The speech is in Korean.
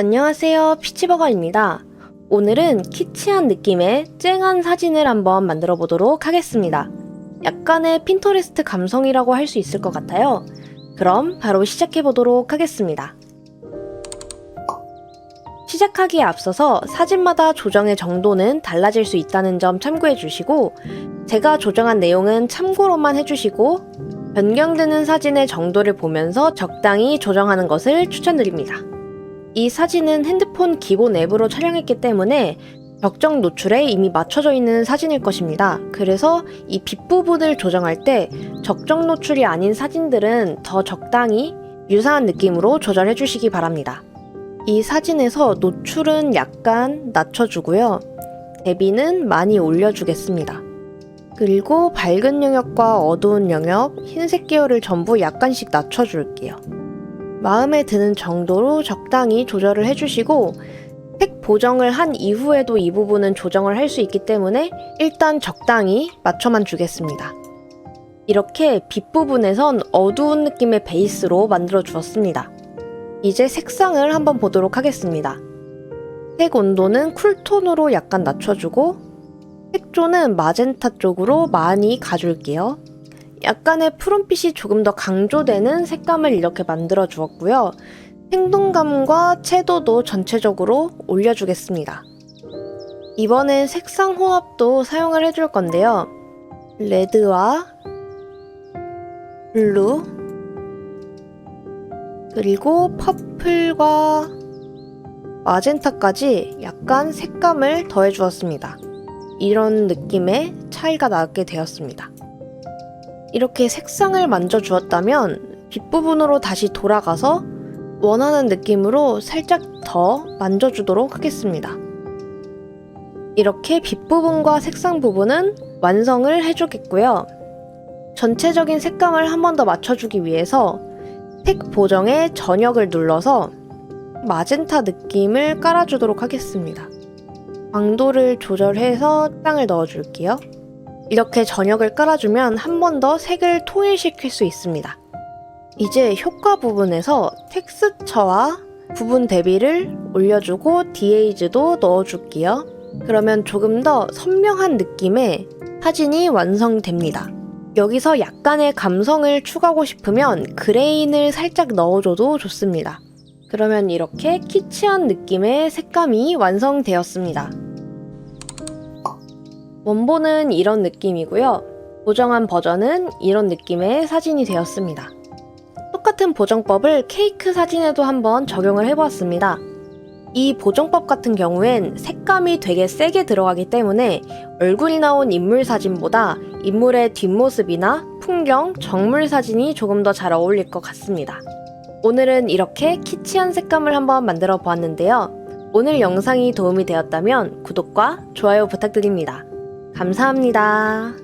안녕하세요. 피치버거입니다. 오늘은 키치한 느낌의 쨍한 사진을 한번 만들어 보도록 하겠습니다. 약간의 핀터레스트 감성이라고 할 수 있을 것 같아요. 그럼 바로 시작해 보도록 하겠습니다. 시작하기에 앞서서 사진마다 조정의 정도는 달라질 수 있다는 점 참고해 주시고 제가 조정한 내용은 참고로만 해주시고 변경되는 사진의 정도를 보면서 적당히 조정하는 것을 추천드립니다. 이 사진은 핸드폰 기본 앱으로 촬영했기 때문에 적정 노출에 이미 맞춰져 있는 사진일 것입니다. 그래서 이 빗부분을 조정할 때 적정 노출이 아닌 사진들은 더 적당히 유사한 느낌으로 조절해 주시기 바랍니다. 이 사진에서 노출은 약간 낮춰주고요. 대비는 많이 올려주겠습니다. 그리고 밝은 영역과 어두운 영역, 흰색 계열을 전부 약간씩 낮춰줄게요. 마음에 드는 정도로 적당히 조절을 해주시고 색 보정을 한 이후에도 이 부분은 조정을 할 수 있기 때문에 일단 적당히 맞춰만 주겠습니다. 이렇게 빗부분에선 어두운 느낌의 베이스로 만들어 주었습니다. 이제 색상을 한번 보도록 하겠습니다. 색 온도는 쿨톤으로 약간 낮춰주고 색조는 마젠타 쪽으로 많이 가줄게요. 약간의 푸른빛이 조금 더 강조되는 색감을 이렇게 만들어 주었고요. 생동감과 채도도 전체적으로 올려주겠습니다. 이번엔 색상 혼합도 사용을 해줄 건데요. 레드와 블루 그리고 퍼플과 마젠타까지 약간 색감을 더해 주었습니다. 이런 느낌의 차이가 나게 되었습니다. 이렇게 색상을 만져 주었다면 빗부분으로 다시 돌아가서 원하는 느낌으로 살짝 더 만져주도록 하겠습니다. 이렇게 빗부분과 색상 부분은 완성을 해주겠고요. 전체적인 색감을 한 번 더 맞춰주기 위해서 색 보정의 전역을 눌러서 마젠타 느낌을 깔아주도록 하겠습니다. 광도를 조절해서 색상을 넣어줄게요. 이렇게 전역을 깔아주면 한 번 더 색을 통일시킬 수 있습니다. 이제 효과 부분에서 텍스처와 부분 대비를 올려주고 디에이즈도 넣어줄게요. 그러면 조금 더 선명한 느낌의 사진이 완성됩니다. 여기서 약간의 감성을 추가하고 싶으면 그레인을 살짝 넣어줘도 좋습니다. 그러면 이렇게 키치한 느낌의 색감이 완성되었습니다. 원본은 이런 느낌이고요. 보정한 버전은 이런 느낌의 사진이 되었습니다. 똑같은 보정법을 케이크 사진에도 한번 적용을 해보았습니다. 이 보정법 같은 경우엔 색감이 되게 세게 들어가기 때문에 얼굴이 나온 인물 사진보다 인물의 뒷모습이나 풍경, 정물 사진이 조금 더 잘 어울릴 것 같습니다. 오늘은 이렇게 키치한 색감을 한번 만들어 보았는데요. 오늘 영상이 도움이 되었다면 구독과 좋아요 부탁드립니다. 감사합니다.